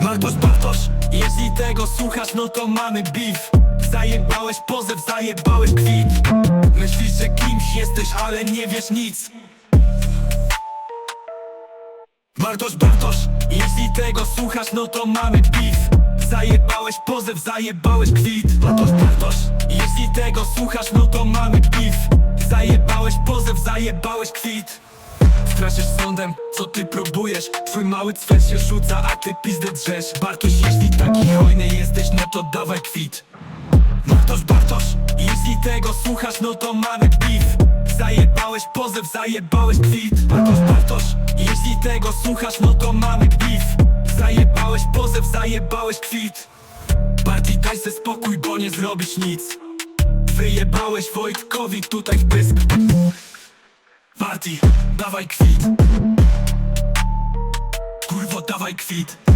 Bartosz, Bartosz, jeśli tego słuchasz, no to mamy beef. Zajebałeś pozew, zajebałeś kwit. Myślisz, że kimś jesteś, ale nie wiesz nic. Bartosz, Bartosz, jeśli tego słuchasz, no to mamy beef. Zajebałeś pozew, zajebałeś kwit. Bartosz, Bartosz, jeśli tego słuchasz, no to mamy beef. Zajebałeś pozew, zajebałeś kwit Straszysz sądem, co ty próbujesz? Twój mały cwel się rzuca, a ty pizdę drzesz. Bartosz, jeśli taki hojny jesteś, no to dawaj kwit. Bartosz, Bartosz, jeśli tego słuchasz, no to mamy beef. Zajebałeś pozew, zajebałeś kwit. Bartosz, Bartosz, jeśli tego słuchasz, no to mamy beef. Zajebałeś pozew, zajebałeś kwit. Barty, daj se spokój, bo nie zrobisz nic. Wyjebałeś Wojtkowi tutaj w pysk Party, dawaj kwit. Kurwo, dawaj kwit